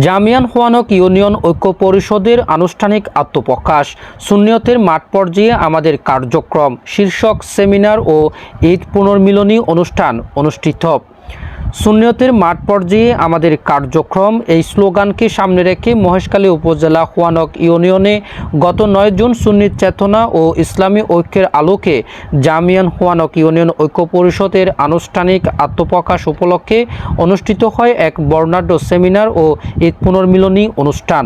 জামিয়ান হোয়ানক union ঐক্য পরিষদের আনুষ্ঠানিক আত্মপ্রকাশ সুনিয়তের মাঠ পর্যায়ে আমাদের কার্যক্রম, শীর্ষক সেমিনার ও ঈদ পুনর্মিলনী অনুষ্ঠান অনুষ্ঠিত। সুন্নিয়তের মাঠ পর্যায়ে আমাদের কার্যক্রম। এই স্লোগানকে সামনে রেখে মহেশখালী উপজেলা হুয়ানক ইউনিয়নে গত নয় জুন সুন্নির চেতনা ও ইসলামী ঐক্যের আলোকে জামিয়ান হুয়ানক ইউনিয়ন ঐক্য পরিষদের আনুষ্ঠানিক আত্মপ্রকাশ উপলক্ষে অনুষ্ঠিত হয় এক বর্ণাঢ্য সেমিনার ও ঈদ পুনর্মিলনী অনুষ্ঠান।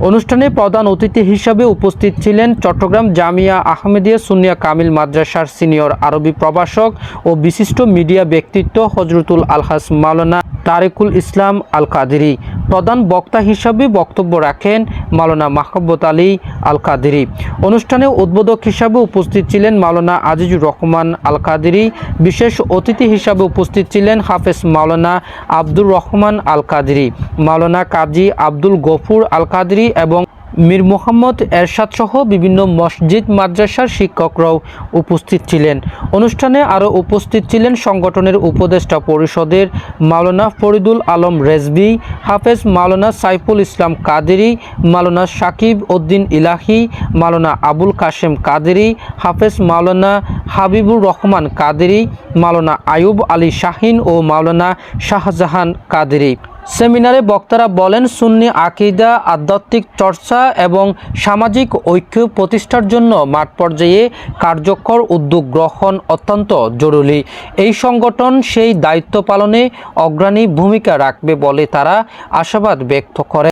অনুষ্ঠানে প্রধান অতিথি হিসাবে উপস্থিত ছিলেন চট্টগ্রাম জামিয়া আহমেদিয়া সুনিয়া কামিল মাদ্রাসার সিনিয়র আরবি প্রভাষক ও বিশিষ্ট মিডিয়া ব্যক্তিত্ব হজরতুল আলহাস মাওলানা তারেকুল ইসলাম আল কাদেরি প্রধান বক্তা হিসাবে বক্তব্য রাখেন মাওলানা মাহবুত আলী আল কাদেরি অনুষ্ঠানে উদ্বোধক হিসাবে উপস্থিত ছিলেন মাওলানা আজিজুর রহমান আল কাদেরি বিশেষ অতিথি হিসাবে উপস্থিত ছিলেন হাফেজ মাওলানা আব্দুর রহমান আল কাদেরি মাওলানা কাজী আব্দুল গফুর আল কাদেরি এবং মীর মোহাম্মদ এরশাদ সহ বিভিন্ন মসজিদ মাদ্রাসার শিক্ষকরাও উপস্থিত ছিলেন। অনুষ্ঠানে আরও উপস্থিত ছিলেন সংগঠনের উপদেষ্টা পরিষদের মাওলানা ফরিদুল আলম রেজবি হাফেজ মাওলানা সাইফুল ইসলাম কাদেরি, মাওলানা সাকিব উদ্দিন ইলাহি, মাওলানা আবুল কাশেম কাদেরি, হাফেজ মাওলানা হাবিবুর রহমান কাদেরি, মাওলানা আয়ুব আলী শাহিন ও মাওলানা শাহজাহান কাদেরি। সেমিনারে বক্তারা বলেন, সুন্নি আকিদা, আধ্যাত্মিক চর্চা এবং সামাজিক ঐক্য প্রতিষ্ঠার জন্য মাঠ পর্যায়ে কার্যকর উদ্যোগ গ্রহণ অত্যন্ত জরুরি। এই সংগঠন সেই দায়িত্ব পালনে অগ্রণী ভূমিকা রাখবে বলে তারা আশাবাদ ব্যক্ত করে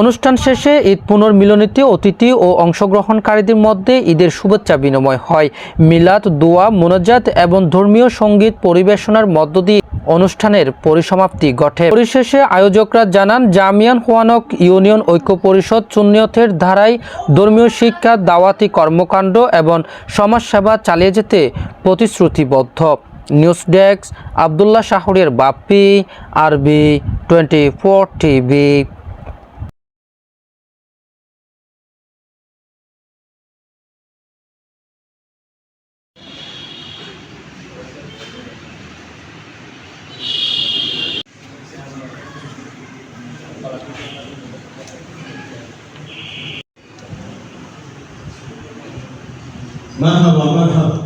অনুষ্ঠান শেষে ঈদ পুনর্মিলনীতে অতিথি ও অংশগ্রহণকারীদের মধ্যে ঈদের শুভেচ্ছা বিনিময় হয়। মিলাদ, দোয়া, মোনাজাত এবং ধর্মীয় সংগীত পরিবেশনার মধ্য দিয়ে অনুষ্ঠানের পরিসমাপ্তি ঘটে। পরিশেষে আয়োজকরা জানান, জামিয়ান হোয়ানক ইউনিয়ন ঐক্য পরিষদ সুন্নিয়তের ধারায় ধর্মীয় শিক্ষা, দাওয়াতি কর্মকাণ্ড এবং সমাজসেবা চালিয়ে যেতে প্রতিশ্রুতিবদ্ধ। News desk, Abdullah শাহরের Bappi, R B twenty four TV. Merhaba merhaba.